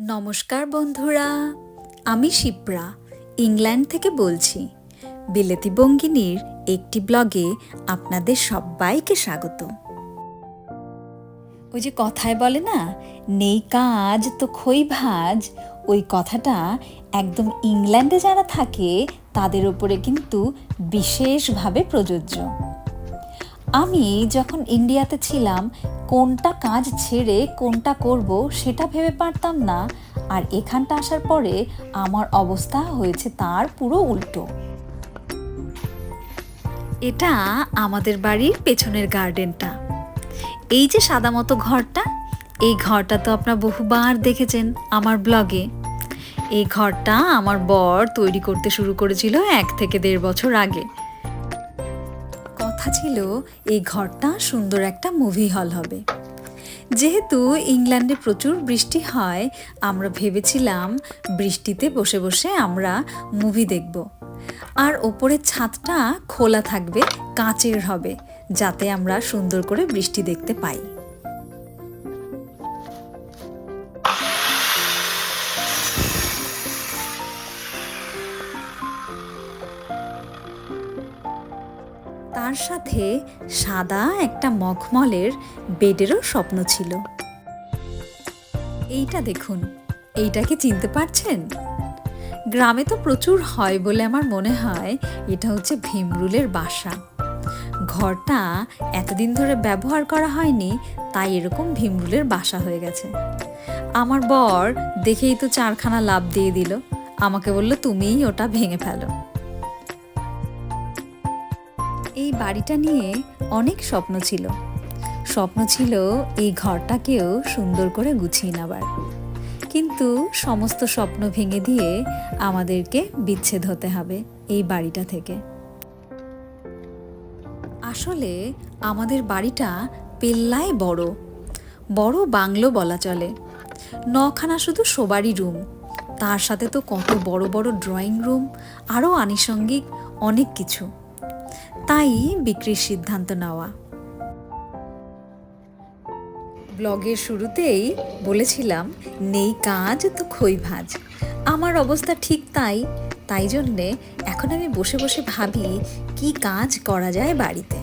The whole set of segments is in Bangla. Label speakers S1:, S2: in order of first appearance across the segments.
S1: নমস্কার বন্ধুরা, আমি শিপ্রা, ইংল্যান্ড থেকে বলছি। বিলেতি বঙ্গিনীর একটি ব্লগে আপনাদের সবাইকে স্বাগত। ওই যে কথায় বলে না, নেই কাজ তো খই ভাজ, ওই কথাটা একদম ইংল্যান্ডে যারা থাকে, তাদের উপরে কিন্তু বিশেষভাবে প্রযোজ্য। আমি যখন ইন্ডিয়াতে ছিলাম কোনটা কাজ ছেড়ে কোনটা করব সেটা ভেবে পারতাম না। আর এখানটা আসার পরে আমার অবস্থা হয়েছে তার পুরো উল্টো। এটা আমাদের বাড়ির পেছনের গার্ডেনটা। এই যে সাদা মতো ঘরটা, এই ঘরটা তো আপনার বহুবার দেখেছেন আমার ব্লগে। এই ঘরটা আমার বর তৈরি করতে শুরু করেছিল এক থেকে দেড় বছর আগে। কথা ছিল, এই ঘরটা সুন্দর একটা মুভি হল হবে। যেহেতু ইংল্যান্ডে প্রচুর বৃষ্টি হয়, আমরা ভেবেছিলাম বৃষ্টিতে বসে বসে আমরা মুভি দেখব। আর ওপরের ছাদটা খোলা থাকবে, কাঁচের হবে, যাতে আমরা সুন্দর করে বৃষ্টি দেখতে পাই। সাথে সাদা একটা মখমলের বেডেরও স্বপ্ন ছিল। এইটা দেখুন, এইটা কি চিনতে পারছেন? গ্রামে তো প্রচুর হয় বলে আমার মনে হয় এটা হচ্ছে ভীমরুলের বাসা। ঘরটা এতদিন ধরে ব্যবহার করা হয়নি, তাই এরকম ভীমরুলের বাসা হয়ে গেছে। আমার বর দেখেই তো চারখানা লাভ দিয়ে দিল। আমাকে বলল, তুমিই ওটা ভেঙে ফেলো। এই বাড়িটা নিয়ে অনেক স্বপ্ন ছিল। স্বপ্ন ছিল এই ঘরটাকেও সুন্দর করে গুছিয়ে নেবার কিন্তু সমস্ত স্বপ্ন ভেঙে দিয়ে আমাদেরকে বিচ্ছেদ হতে হবে এই বাড়িটা থেকে। আসলে আমাদের বাড়িটা পেল্লায় বড়। বড় বাংলো বলা চলে। নখানা শুধু শোবারই রুম। তার সাথে তো কত বড় বড় ড্রয়িং রুম, আরও আনুষঙ্গিক অনেক কিছু। তাই বিক্রির সিদ্ধান্ত নেওয়া। ব্লগের শুরুতেই বলেছিলাম, নেই কাজ তো খই ভাজ। আমার অবস্থা ঠিক তাই তাই জন্যে এখন আমি বসে বসে ভাবি, কি কাজ করা যায় বাড়িতে?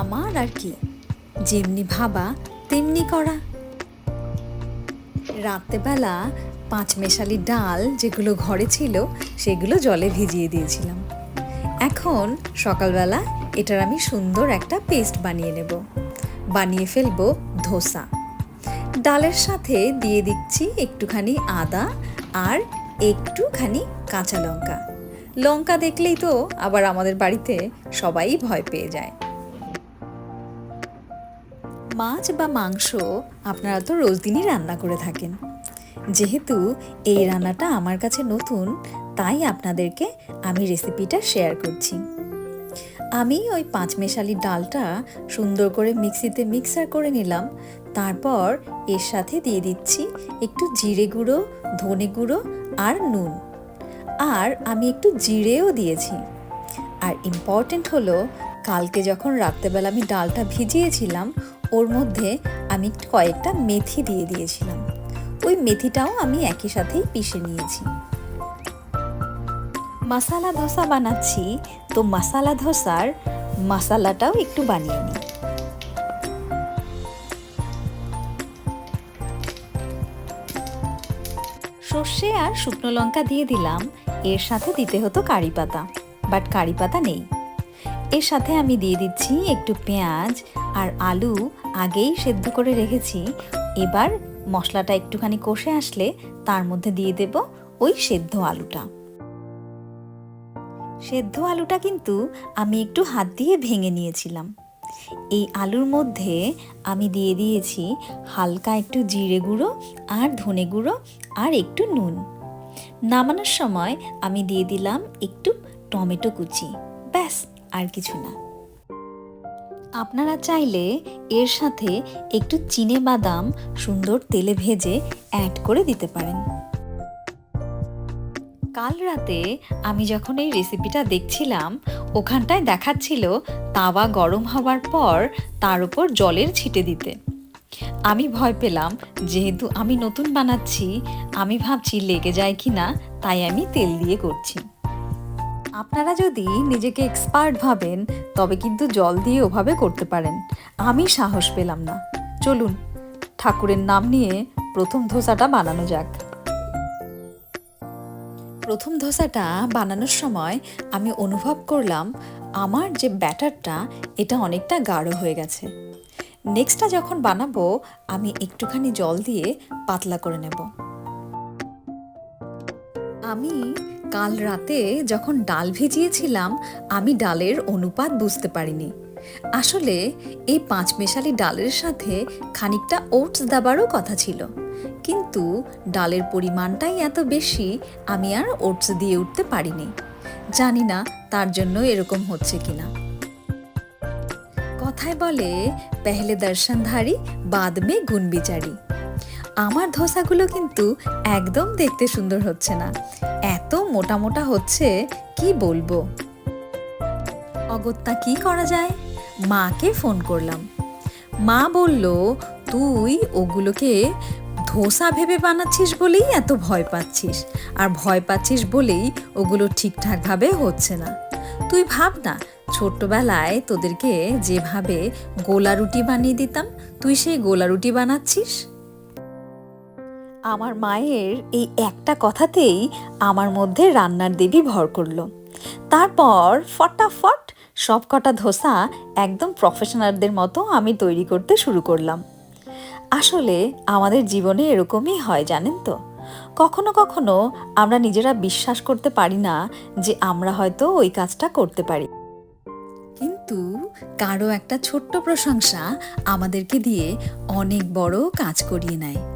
S1: আমার আর কি, যেমনি ভাবা তেমনি করা। রাত্রেবেলা পাঁচ মেশালি ডাল যেগুলো ঘরে ছিল, সেগুলো জলে ভিজিয়ে দিয়েছিলাম। এখন সকালবেলা এটার আমি সুন্দর একটা পেস্ট বানিয়ে নেব। বানিয়ে ফেলব ধোসা। ডালের সাথে দিয়ে দিচ্ছি একটুখানি আদা আর একটুখানি কাঁচা লঙ্কা। লঙ্কা দেখলেই তো আবার আমাদের বাড়িতে সবাই ভয় পেয়ে যায়। মাছ বা মাংস আপনারা তো রোজ দিনই রান্না করে থাকেন। যেহেতু এই রান্নাটা আমার কাছে নতুন, তাই আপনাদেরকে আমি রেসিপিটা শেয়ার করছি। আমি ওই পাঁচ মেশালি ডালটা সুন্দর করে মিক্সিতে মিক্সার করে নিলাম। তারপর এর সাথে দিয়ে দিচ্ছি একটু জিরে গুঁড়ো, ধনে গুঁড়ো আর নুন। আর আমি একটু জিরেও দিয়েছি। আর ইম্পর্টেন্ট হলো, কালকে যখন রাত্রেবেলা আমি ডালটা ভিজিয়েছিলাম, ওর মধ্যে আমি কয়েকটা মেথি দিয়ে দিয়েছিলাম। ওই মেথিটাও আমি একই সাথেই পিষে নিয়েছি। মশালা ধোসা বানাচ্ছি, তো মশালা ধোসার মশালাটাও একটু বানিয়ে নিই। সর্ষে আর শুকনো লঙ্কা দিয়ে দিলাম, এর সাথে দিতে হতো কারি পাতা, বাট কারি পাতা নেই। এর সাথে আমি দিয়ে দিচ্ছি একটু পেঁয়াজ আর আলু আগেই সেদ্ধ করে রেখেছি, এবার মশলাটা একটুখানি কষে আসলে তার মধ্যে দিয়ে দেব ওই সেদ্ধ আলুটা। সেদ্ধ আলুটা কিন্তু আমি একটু হাত দিয়ে ভেঙে নিয়েছিলাম। এই আলুর মধ্যে আমি দিয়ে দিয়েছি হালকা একটু জিরে গুঁড়ো আর ধনে গুঁড়ো আর একটু নুন। নামানোর সময় আমি দিয়ে দিলাম একটু টমেটো কুচি। ব্যাস, আর কিছু না। আপনারা চাইলে এর সাথে একটু চিনে বাদাম, সুন্দর তেলে ভেজে অ্যাড করে দিতে পারেন। কাল রাতে আমি যখন এই রেসিপিটা দেখছিলাম, ওখানটায় দেখাচ্ছিল তাওয়া গরম হওয়ার পর তার উপর জলের ছিটে দিতে। আমি ভয় পেলাম, যেহেতু আমি নতুন বানাচ্ছি, আমি ভাবছি লেগে যায় কি না তাই আমি তেল দিয়ে করছি। আপনারা যদি নিজেকে এক্সপার্ট ভাবেন, তবে কিন্তু জল দিয়ে ওভাবে করতে পারেন। আমি সাহস পেলাম না। চলুন, ঠাকুরের নাম নিয়ে প্রথম ধোসাটা বানানো যাক। প্রথম ধোসাটা বানানোর সময় আমি অনুভব করলাম, আমার যে ব্যাটারটা, এটা অনেকটা গাঢ় হয়ে গেছে। নেক্সটটা যখন বানাবো, আমি একটুখানি জল দিয়ে পাতলা করে নেব। আমি কাল রাতে যখন ডাল ভিজিয়েছিলাম, আমি ডালের অনুপাত বুঝতে পারিনি। আসলে এই পাঁচমেশালি ডালের সাথে খানিকটা ওটস দেবারও কথা ছিল। কিন্তু ডালের পরিমাণটাই এত বেশি, আমি আর ওটস দিয়ে উঠতে পারিনি। জানি না তার জন্য এরকম হচ্ছে কিনা। কথায় বলে, পেহলে দর্শনধারী, বাদ মে গুণ বিচারি আমার ধোসাগুলো কিন্তু একদম দেখতে সুন্দর হচ্ছে না। এত মোটা মোটা হচ্ছে, কি বলব? অগত্যা কি করা যায়? মাকে ফোন করলাম। মা বলল, তুই ওগুলোকে ধোসা ভেবে বানাচ্ছিস বলেই এত ভয় পাচ্ছিস, আর ভয় পাচ্ছিস বলেই ওগুলো ঠিকঠাকভাবে হচ্ছে না। তুই ভাব না, ছোট্টবেলায় তোদেরকে যেভাবে গোলা রুটি বানিয়ে দিতাম, তুই সেই গোলা রুটি বানাচ্ছিস? আমার মায়ের এই একটা কথাতেই আমার মধ্যে রান্নার দেবী ভর করল। তারপর ফটাফট সব কটা ধোসা একদম প্রফেশনালদের মতো আমি তৈরি করতে শুরু করলাম। আসলে আমাদের জীবনে এরকমই হয়, জানেন তো? কখনো কখনো আমরা নিজেরা বিশ্বাস করতে পারি না যে আমরা হয়তো ওই কাজটা করতে পারি। কিন্তু কারও একটা ছোট্ট প্রশংসা আমাদেরকে দিয়ে অনেক বড় কাজ করিয়ে নেয়।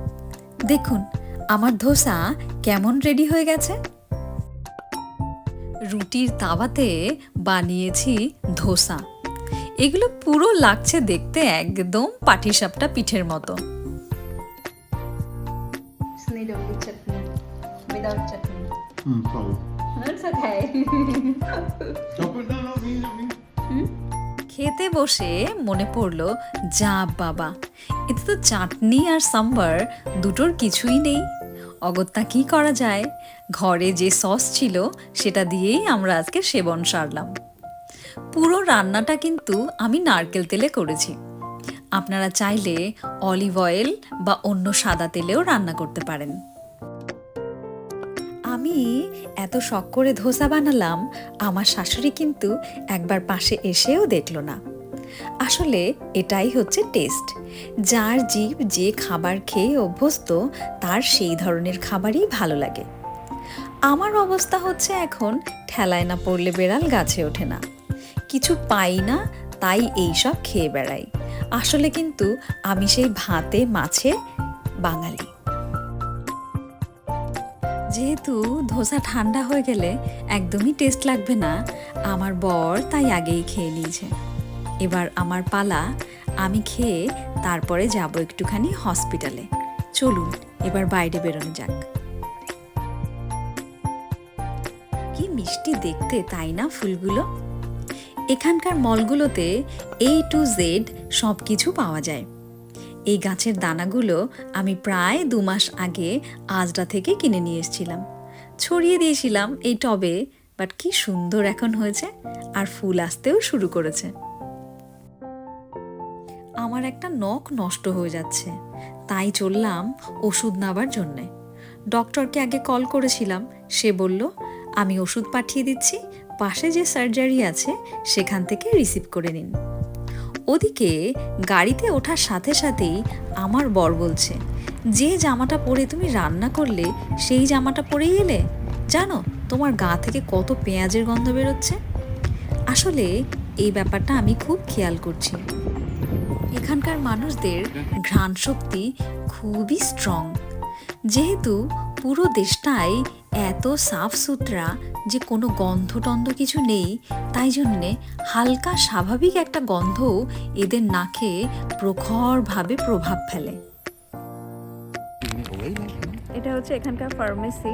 S1: দেখুন আমার ধোসা কেমন রেডি হয়ে গেছে? রুটির তাওয়াতে বানিয়েছি ধোসা। এগুলো পুরো লাগছে দেখতে একদম পাটিসাপটা পিঠের মতো। খেতে বসে মনে পড়ল, যা বাবা, এতে তো চাটনি আর সাম্বার দুটোর কিছুই নেই। অগত্যা কি করা যায়? ঘরে যে সস ছিল, সেটা দিয়েই আমরা আজকে সেবন সারলাম। পুরো রান্নাটা কিন্তু আমি নারকেল তেলে করেছি। আপনারা চাইলে অলিভ অয়েল বা অন্য সাদা তেলেও রান্না করতে পারেন। আমি এত শখ করে ধোসা বানালাম, আমার শাশুড়ি কিন্তু একবার পাশে এসেও দেখল না। আসলে এটাই হচ্ছে টেস্ট। যার জীব যে খাবার খেয়ে অভ্যস্ত, তার সেই ধরনের খাবারই ভালো লাগে। আমার অবস্থা হচ্ছে এখন, ঠেলায় না পড়লে বেড়াল গাছে ওঠে না। কিছু পাই না, তাই এইসব খেয়ে বেড়াই। আসলে কিন্তু আমি সেই ভাতে, মাছে বাঙালি। যেহেতু ধোসা ঠান্ডা হয়ে গেলে একদমই টেস্ট লাগবে না, আমার বর তাই আগেই খেয়ে নিয়েছে। এবার আমার পালা, আমি খেয়ে তারপরে যাব একটুখানি হসপিটালে। চলুন, এবার বাইরে বেরোনো যাক। কি মিষ্টি দেখতে, তাই না ফুলগুলো? এখানকার মলগুলোতে এ টু জেড সব কিছু পাওয়া যায়। এই গাছের দানাগুলো আমি প্রায় দু মাস আগে আজরা থেকে কিনে নিয়ে এসেছিলাম। ছড়িয়ে দিয়েছিলাম এই টবে, বাট কি সুন্দর এখন হয়েছে আর ফুল আসতেও শুরু করেছে। আমার একটা নখ নষ্ট হয়ে যাচ্ছে, তাই চললাম ওষুধ নেবার জন্যে। ডক্টরকে আগে কল করেছিলাম, সে বলল, আমি ওষুধ পাঠিয়ে দিচ্ছি, পাশে যে সার্জারি আছে, সেখান থেকে রিসিভ করে নিন। ওদিকে গাড়িতে ওঠার সাথে সাথেই আমার বর বলছে, যে জামাটা পরে তুমি রান্না করলে, সেই জামাটা পরেই এলে। জানো, তোমার গা থেকে কত পেঁয়াজের গন্ধ বেরোচ্ছে? আসলে এই ব্যাপারটা আমি খুব খেয়াল করছি। এখানকার মানুষদের ঘ্রাণ শক্তি খুবই স্ট্রং যেহেতু পুরো দেশটাই এত সাফ সুতরা যে কোনো গন্ধ টন্ধ কিছু নেই, তাই জন্যে হালকা স্বাভাবিক একটা গন্ধও এদের নাকে প্রখরভাবে প্রভাব ফেলে। এটা হচ্ছে এখানকার ফার্মেসি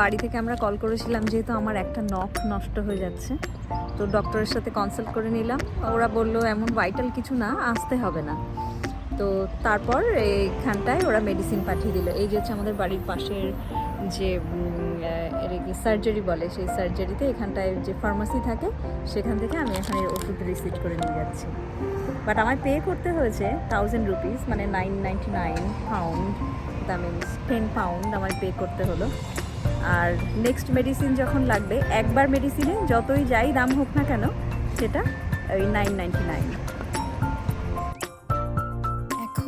S1: বাড়ি থেকে আমরা কল করেছিলাম, যেহেতু আমার একটা নখ নষ্ট হয়ে যাচ্ছে, তো ডক্টরের সাথে কনসাল্ট করে নিলাম। ওরা বলল, এমন ভাইটাল কিছু না, আসতে হবে না। তো তারপর এইখানটায় ওরা মেডিসিন পাঠিয়ে দিল। এই যে হচ্ছে আমাদের বাড়ির পাশের যে সার্জারি বলে, সেই সার্জারিতে এখানটায় যে ফার্মাসি থাকে, সেখান থেকে আমি এখানে ওষুধ রিসিভ করে নিয়ে যাচ্ছি। বাট আমায় পে করতে হয়েছে থাউজেন্ড রুপিস মানে nine ninety nine pound the means ten pound আমায় পে করতে হলো। আর নেক্সট মেডিসিন যখন লাগবে, একবার মেডিসিনে যতই যাই দাম হোক না কেন, সেটা ওই নাইন নাইনটি নাইন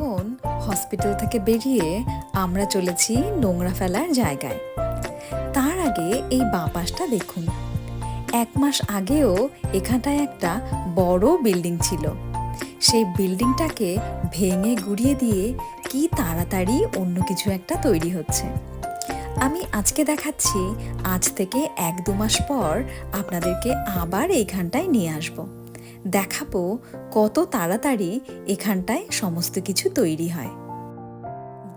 S1: এখন হসপিটাল থেকে বেরিয়ে আমরা চলেছি নোংরা ফেলার জায়গায়। তার আগে এই বাপাসটা দেখুন। এক মাস আগেও এখানটায় একটা বড় বিল্ডিং ছিল। সেই বিল্ডিংটাকে ভেঙে গুড়িয়ে দিয়ে কি তাড়াতাড়ি অন্য কিছু একটা তৈরি হচ্ছে। আমি আজকে দেখাচ্ছি, আজ থেকে এক দু মাস পর আপনাদেরকে আবার এইখানটায় নিয়ে আসব। দেখাবো কত তাড়াতাড়ি এখানটায় সমস্ত কিছু তৈরি হয়।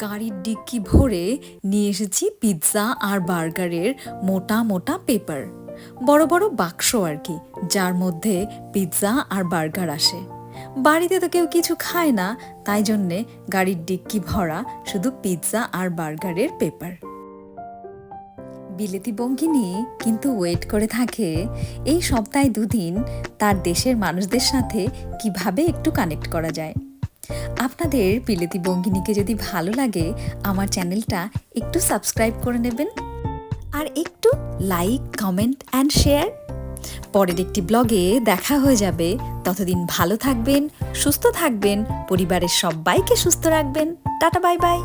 S1: গাড়ির ডিক্কি ভরে নিয়ে এসেছি পিৎজা আর বার্গারের মোটা মোটা পেপার। বড় বড় বাক্স আর কি, যার মধ্যে পিৎজা আর বার্গার আসে। বাড়িতে তো কেউ কিছু খায় না, তাই জন্যে গাড়ির ডিক্কি ভরা শুধু পিৎজা আর বার্গারের পেপার। বিলেতি বঙ্গিনী কিন্তু ওয়েট করে থাকে। এই সপ্তাহে দুদিন তার দেশের মানুষদের সাথে কীভাবে একটু কানেক্ট করা যায়। আপনাদের বিলেতি বঙ্গিনীকে যদি ভালো লাগে, আমার চ্যানেলটা একটু সাবস্ক্রাইব করে নেবেন। আর একটু লাইক কমেন্ট অ্যান্ড শেয়ার পরের একটি ব্লগে দেখা হয়ে যাবে। ততদিন ভালো থাকবেন, সুস্থ থাকবেন, পরিবারের সবাইকে সুস্থ রাখবেন। Tata bye bye